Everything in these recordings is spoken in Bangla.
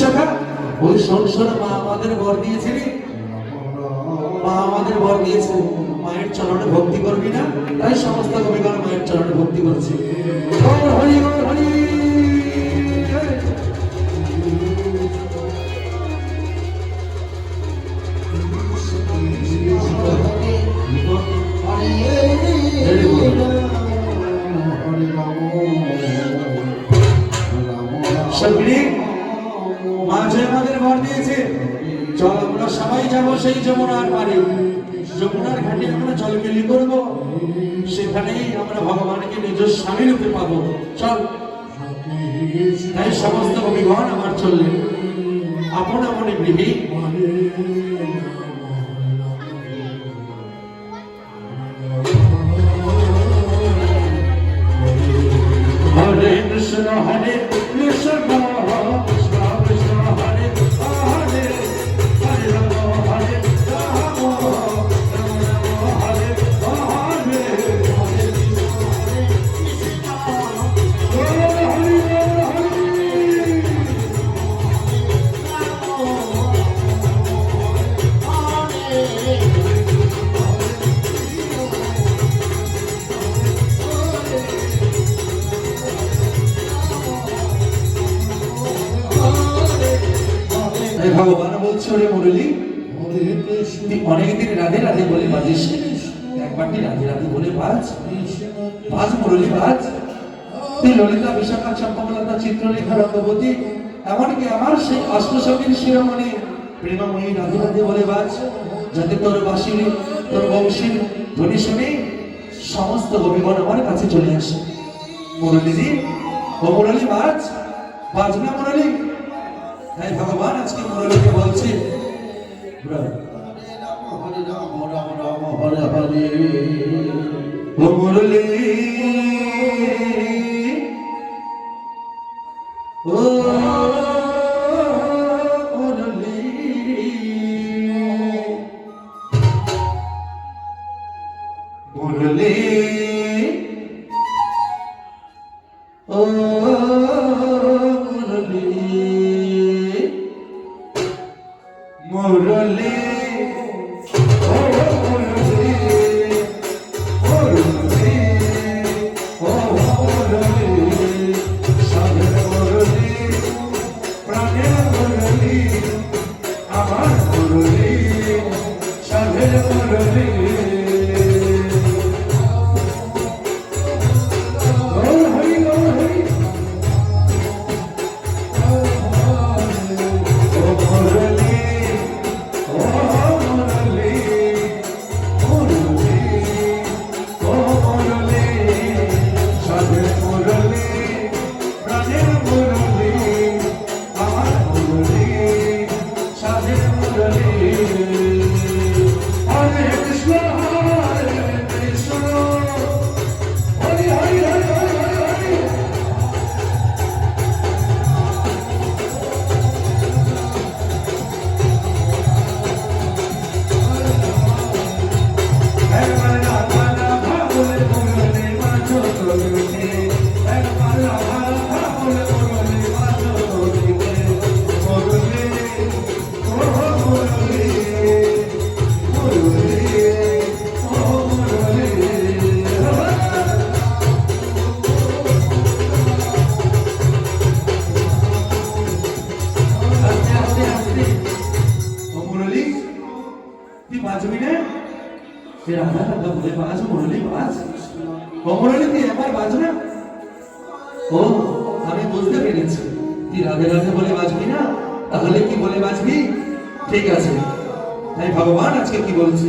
বিশাখা ওই শোন মা আমাদের বর দিয়েছিলি মা আমাদের বর দিয়েছে মায়ের চরণে ভক্তি করবি না তাই সমস্ত কবিগণ মায়ের চরণে ভক্তি করছে হরি সবাই যাব সেই যমুনার পারে যমুনার ঘাটে আমরা জল মিলি করব। সেখানেই আমরা ভগবানকে নিজের স্বামী রূপে পাবো। চল। তাই সমস্ত কবিগণ আমার চললেন আপন আপনি গৃহে। বলছে মুরলি। অনেকদিন রাধে রাধে বলে বাজিস। একবারটি রাধে রাধে বলে বাজ। বাজ মুরলি, বাজ। তুই ললিতা, বিশাখা, চম্পকলতা, চিত্রলেখা, রঙ্গবতী, এমনকি আমার সেই অষ্টসখীর শিরোমণি, প্রেমময়ী রাধে রাধে বলে বাজ। যাতে তোর বাসির তোর বংশীর ধ্বনি শুনে সমস্ত কবিগণ আমার কাছে চলে আসে। মুরলিজি, ও মুরলি বাজ। বাজ না মুরলি। তাই ভগবান আজকে মুরলীকে বলছে মুরলী মুরলী ও মুরলী আমার মুরলি সাধের মুরলী ও আমি বুঝতে পেরেছি। তুই রাধে রাধে বলে বাজবি না তাহলে কি বলে বাজবি? ঠিক আছে। তাই ভগবান আজকে কি বলছে?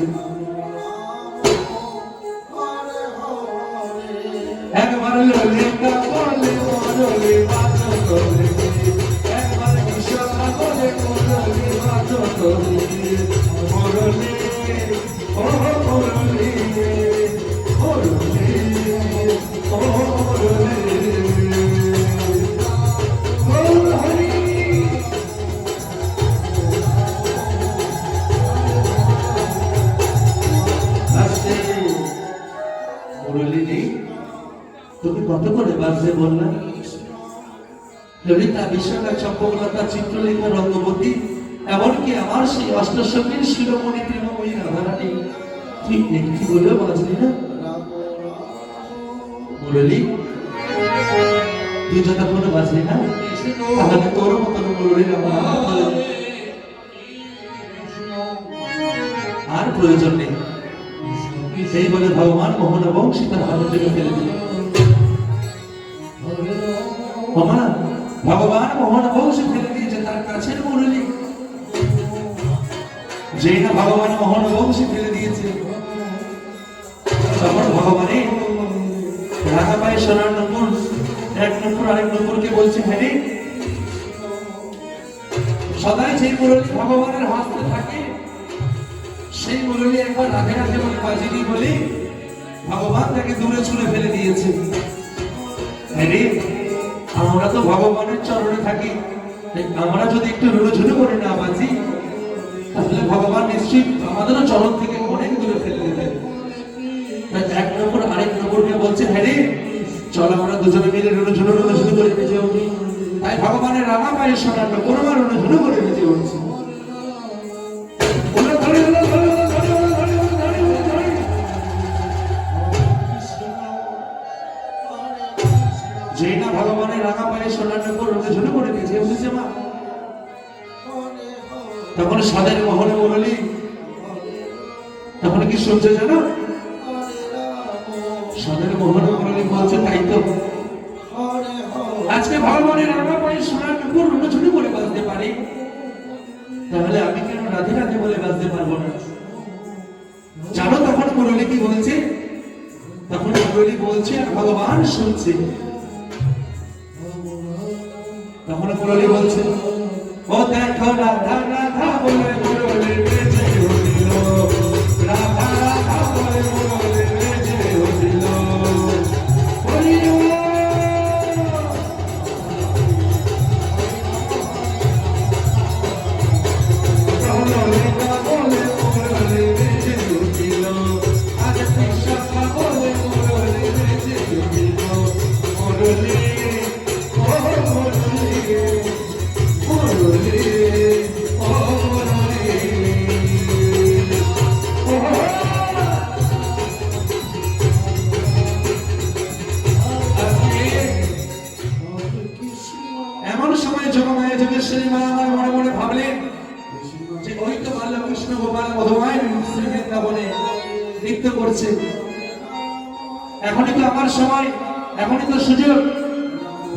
কত করে ললিতা চম্পকলতা চিত্রলেখা, রঙ্গবতী, এমনকি আমার সেই শিরোমণি প্রেমময়ী রাধারানী। তুই একটি বলেও না? মুরলী তুই না তাহলে তোর মতন আর প্রয়োজন নেই। সেই বলে ভগবান মোহন এবং সীতার হাত ফেলে দিল ওমা ভগবান মোহন বংশী ফেলে দিয়েছে তার কাছের মুরলী যেই ভগবান মোহন বংশী ফেলে দিয়েছে। তখন ভগবানের রাধা পায়ে সোনার নপুর, এক নপুর আরেক নপুরকে বলছে হ্যাঁ সদাই সেই মুরলী ভগবানের হাতে থাকে, সেই মুরলী একবার রাধে রাধে বলে বাজিনি বলে ভগবান তাকে দূরে ছুঁড়ে ফেলে দিয়েছে। হ্যাঁ রে, আমরা তো ভগবানের চরণে থাকি। আমরা যদি একটু রুড়োঝুড়ো করে না বাঁচি তাহলে ভগবান নিশ্চয়ই আমাদেরও চরণ থেকে অনেক দূরে ফেলে দেবেন। এক নম্বর আরেক নম্বরকে বলছে হ্যাঁ রে চল আমরা দুজনে মিলে রুড়োঝুড়ো রুড়োঝুড়ো করে বেঁচে করে তাই ভগবানের রাঙা পায়ে শোনার রুড়ো রুড়োঝুড়ো করে তখন সাদের মোহনে মুরলি তখন কি শুনছে জানো? সাদের মোহনে মুরলি বলছে, তাই তো। আজকে ভগবানের রাঙা পায়ে সোনার নপুর রুড়োঝুড়ো করে বাঁচতে পারি। তাহলে আমি কেন রাধে রাধে বলে বাঁচতে পারব না? জানো তখন মুরলি কি বলছে? তখন মুরলি বলছে, ভগবান শুনছে। তখন মুরলি বলছে, ও দেখো রাধা রাধা বলে আমার সময় এখনই তো সুযোগ।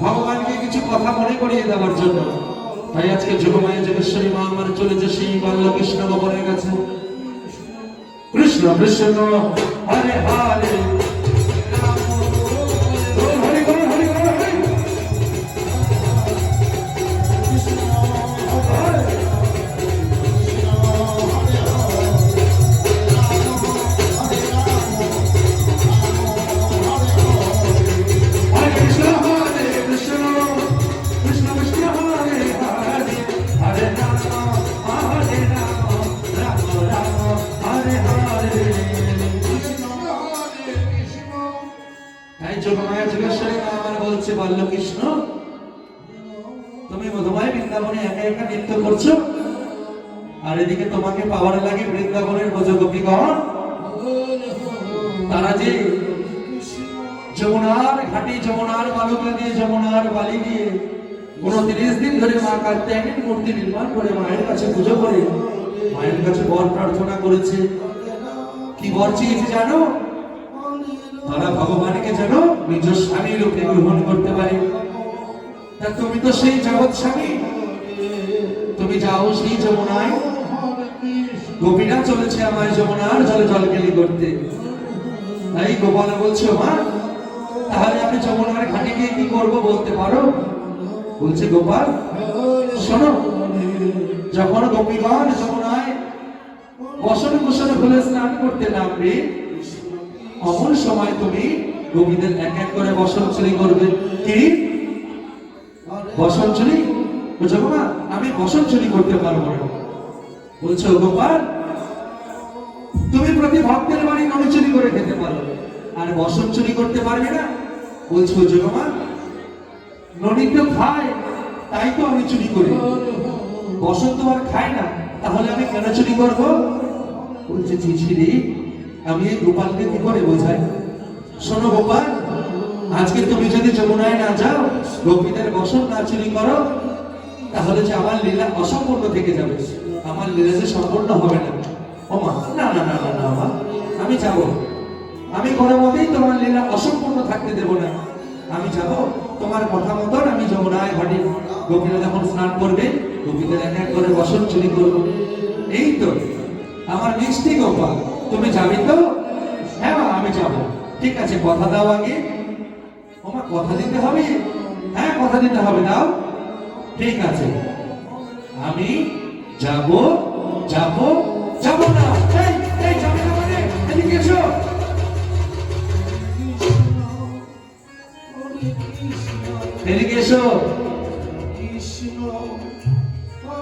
ভগবানকে কিছু কথা মনে করিয়ে দেওয়ার জন্য। তাই আজকে যোগমায়া যোগেশ্বরী মা আমার চলে যে সেই বাল্যকৃষ্ণ ভগবানের কাছে। কৃষ্ণ কৃষ্ণ, হরে হরে। যোগমায়া মা আমার বলছে বাল্যকৃষ্ণ। তুমি মধুমায় বৃন্দাবনে একা একা নৃত্য করছ? আর এদিকে তোমাকে পাওয়ার লাগে বৃন্দাবনের ব্রজগোপীগণ। তারা যে যমুনার ঘাটে, যমুনার বালুকা দিয়ে, যমুনার বালি দিয়ে উনত্রিশ দিন ধরে মা কাত্যায়নের মূর্তি নির্মাণ করে, মায়ের কাছে পুজো করে, মায়ের কাছে বর প্রার্থনা করেছে। কি বর চেয়েছে জানো? তারা ভগবানকে যেন নিজ স্বামী রূপে গ্রহণ করতে পারে। তা তুমি তো সেই জগৎ স্বামী। তুমি যাও সেই যমুনায়। গোপীরা চলেছে আমায় যমুনার জলে জলকেলি করতে। তাই গোপাল বলছে, মা, তাহলে আমি যমুনার ঘাটে গিয়ে কি করব বলতে পারো? বলছে, গোপাল, শোনো, যখন গোপীগণ যমুনায় বসন কুসন খুলে স্নান করতে নামবে অমন সময় তুমি গোপীদের এক এক করে বসন চুরি করবে। কি? বসন চুরি বলছো মা আমি বসন চুরি করতে পারব না। বলছো, গোপাল, তুমি প্রতি ভক্তের বাড়ি ননি চুরি করে খেতে পারো। আর বসন চুরি করতে পারবে না? বলছো যোগমা ননি তো খায়, তাই তো আমি চুরি করি। বসন্ত আর খায় না, তাহলে আমি কেন চুরি করব? বলছে, ঝিঝিরি আমি এই গোপালকে কি করে বোঝাই? শোনো গোপাল, আজকে তুমি যদি যমুনায় না যাও, গোপীদের বসন না চুরি করো, তাহলে যে আমার লীলা অসম্পূর্ণ থেকে যাবে। আমার লীলা যে সম্পূর্ণ হবে না। ও মা, না না না না না আমি যাব। আমি কোনো মতেই তোমার লীলা অসম্পূর্ণ থাকতে দেব না। আমি যাব, তোমার কথা মতন আমি যমুনায় ঘাটে। গোপীরা যখন স্নান করবে, গোপীদের এক এক করে বসন চুরি করব। এই তো, আমার মিষ্টি গোপাল। তুমি যাবে তো? হ্যাঁ আমি যাব। ঠিক আছে, কথা দাও আগে। তোমার কথা দিতে হবে? হ্যাঁ কথা দিতে হবে, দাও। ঠিক আছে। আমি যাব যাব যাব না। এই এই মানে? এদিকে এসো। এদিকে এসো।